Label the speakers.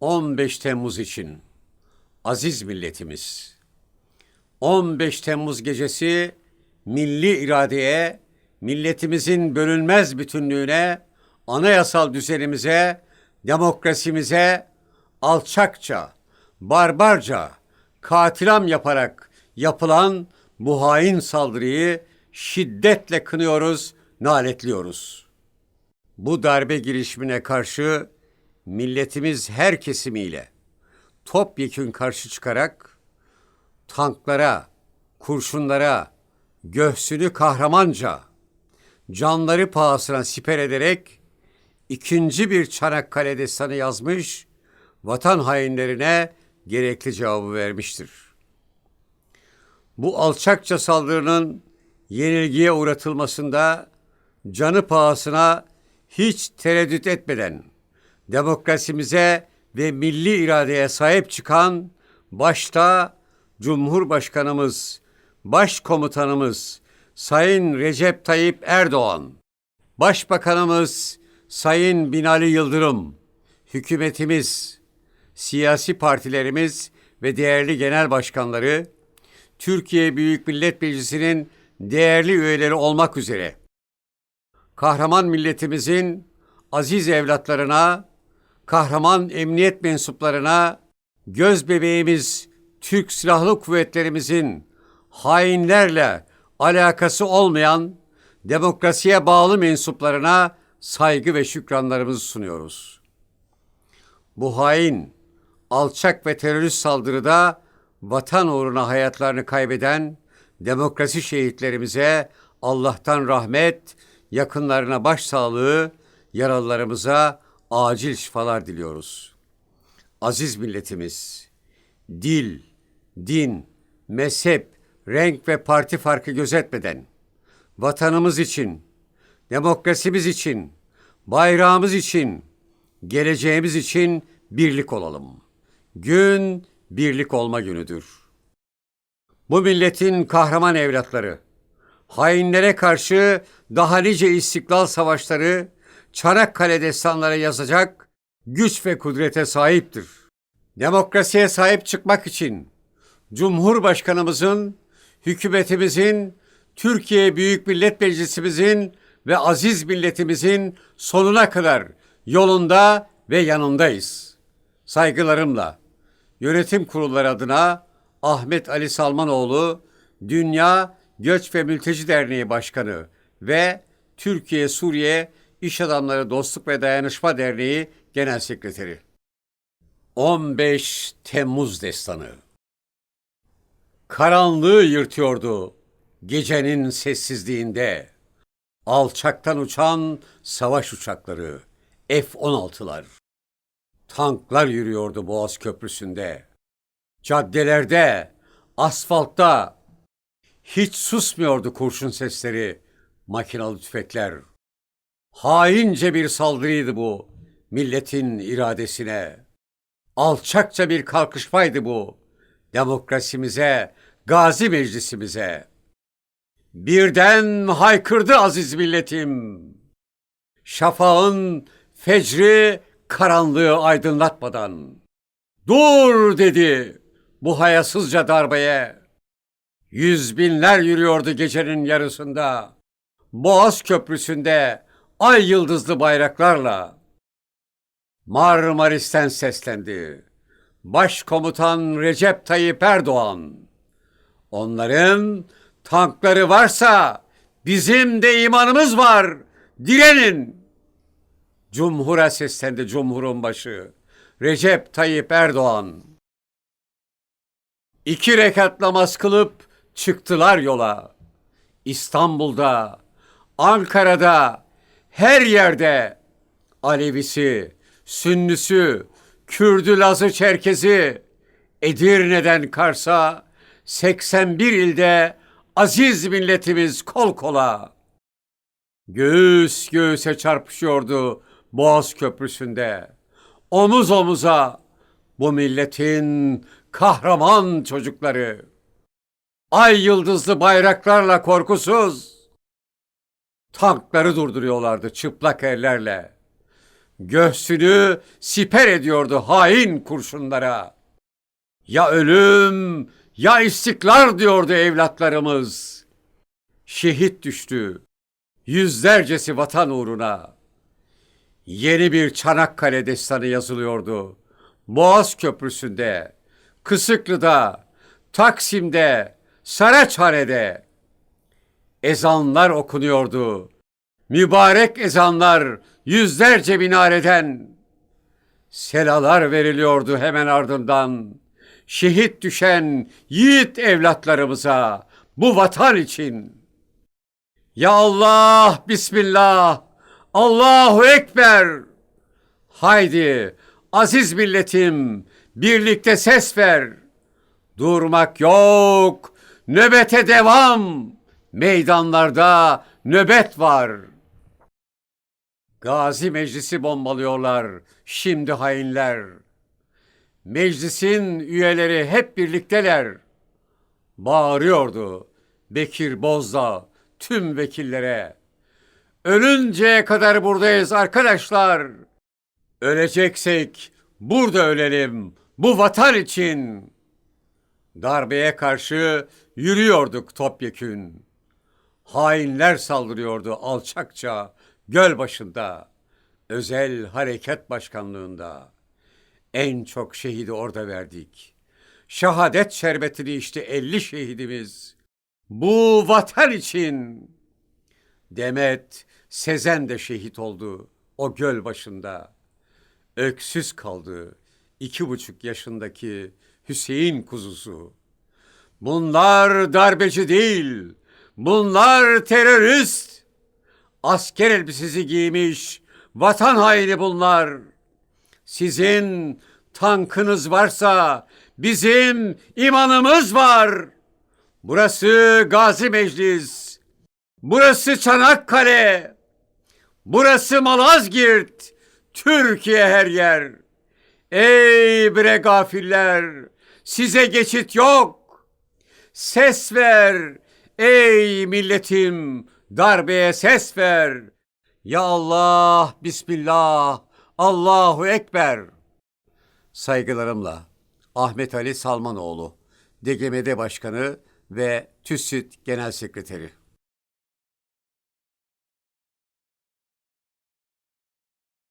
Speaker 1: 15 Temmuz için aziz milletimiz 15 Temmuz gecesi milli iradeye, milletimizin bölünmez bütünlüğüne, anayasal düzenimize, demokrasimize alçakça, barbarca, katilam yaparak yapılan bu hain saldırıyı şiddetle kınıyoruz, naletliyoruz. Bu darbe girişimine karşı milletimiz her kesimiyle topyekün karşı çıkarak tanklara, kurşunlara, göğsünü kahramanca, canları pahasına siper ederek ikinci bir Çanakkale destanı yazmış, vatan hainlerine gerekli cevabı vermiştir. Bu alçakça saldırının yenilgiye uğratılmasında canı pahasına hiç tereddüt etmeden demokrasimize ve milli iradeye sahip çıkan başta Cumhurbaşkanımız, Başkomutanımız Sayın Recep Tayyip Erdoğan, Başbakanımız Sayın Binali Yıldırım, hükümetimiz, siyasi partilerimiz ve değerli genel başkanları, Türkiye Büyük Millet Meclisi'nin değerli üyeleri olmak üzere kahraman milletimizin aziz evlatlarına, kahraman emniyet mensuplarına, göz bebeğimiz Türk Silahlı Kuvvetlerimizin hainlerle alakası olmayan demokrasiye bağlı mensuplarına saygı ve şükranlarımızı sunuyoruz. Bu hain, alçak ve terörist saldırıda vatan uğruna hayatlarını kaybeden demokrasi şehitlerimize Allah'tan rahmet, yakınlarına başsağlığı, yaralılarımıza acil şifalar diliyoruz. Aziz milletimiz, dil, din, mezhep, renk ve parti farkı gözetmeden vatanımız için, demokrasimiz için, bayrağımız için, geleceğimiz için birlik olalım. Gün birlik olma günüdür. Bu milletin kahraman evlatları, hainlere karşı daha nice istiklal savaşları, Çanakkale destanları yazacak güç ve kudrete sahiptir. Demokrasiye sahip çıkmak için Cumhurbaşkanımızın, hükümetimizin, Türkiye Büyük Millet Meclisimizin ve aziz milletimizin sonuna kadar yolunda ve yanındayız. Saygılarımla yönetim kurulları adına Ahmet Ali Salmanoğlu, Dünya Göç ve Mülteci Derneği Başkanı ve Türkiye Suriye İş Adamları Dostluk ve Dayanışma Derneği Genel Sekreteri. 15 Temmuz Destanı Karanlığı yırtıyordu gecenin sessizliğinde. Alçaktan uçan savaş uçakları, F-16'lar. Tanklar yürüyordu Boğaz Köprüsü'nde. Caddelerde, asfaltta hiç susmuyordu kurşun sesleri, makinalı tüfekler. Haince bir saldırıydı bu milletin iradesine. Alçakça bir kalkışmaydı bu demokrasimize, gazi meclisimize. Birden haykırdı aziz milletim. Şafağın fecri karanlığı aydınlatmadan. Dur dedi bu hayasızca darbeye. Yüz binler yürüyordu gecenin yarısında. Boğaz Köprüsü'nde ay yıldızlı bayraklarla. Marmaris'ten seslendi. Başkomutan Recep Tayyip Erdoğan. Onların tankları varsa bizim de imanımız var. Direnin. Cumhur'a seslendi Cumhur'un başı. Recep Tayyip Erdoğan. İki rekat namaz kılıp çıktılar yola. İstanbul'da, Ankara'da, her yerde Alevisi, Sünnüsü, Kürdü, Lazı, Çerkezi, Edirne'den Kars'a 81 ilde aziz milletimiz kol kola. Göğüs göğüse çarpışıyordu Boğaz Köprüsü'nde. Omuz omuza bu milletin kahraman çocukları. Ay yıldızlı bayraklarla korkusuz tankları durduruyorlardı çıplak ellerle. göğsünü siper ediyordu hain kurşunlara. Ya ölüm ya istiklal diyordu evlatlarımız. Şehit düştü yüzlercesi vatan uğruna. Yeni bir Çanakkale destanı yazılıyordu. Boğaz Köprüsü'nde, Kısıklı'da, Taksim'de, Saraçhane'de. Ezanlar okunuyordu. Mübarek ezanlar yüzlerce minareden. Selalar veriliyordu hemen ardından. Şehit düşen yiğit evlatlarımıza bu vatan için. Ya Allah, Bismillah, Allahu Ekber. Haydi aziz milletim birlikte ses ver. Durmak yok, nöbete devam. Meydanlarda nöbet var. Gazi Meclisi bombalıyorlar şimdi hainler. Meclisin üyeleri hep birlikteler. Bağırıyordu Bekir Bozdağ tüm vekillere. Ölünceye kadar buradayız arkadaşlar. Öleceksek burada ölelim bu vatan için. Darbeye karşı yürüyorduk topyekün. Hainler saldırıyordu alçakça göl başında. Özel Harekat Başkanlığında. En çok şehidi orada verdik. Şehadet şerbetini içti elli şehidimiz. Bu vatan için. Demet Sezen de şehit oldu o göl başında. Öksüz kaldı iki buçuk yaşındaki Hüseyin kuzusu. Bunlar darbeci değil, bunlar terörist. Asker elbisesi giymiş vatan haini bunlar. Sizin tankınız varsa bizim imanımız var. Burası Gazi Meclis. Burası Çanakkale. Burası Malazgirt. Türkiye her yer. Ey bre gafiller, size geçit yok. Ses ver, ey milletim, darbeye ses ver. Ya Allah, Bismillah, Allahu Ekber. Saygılarımla Ahmet Ali Salmanoğlu, DGMD Başkanı ve TÜSİT Genel Sekreteri.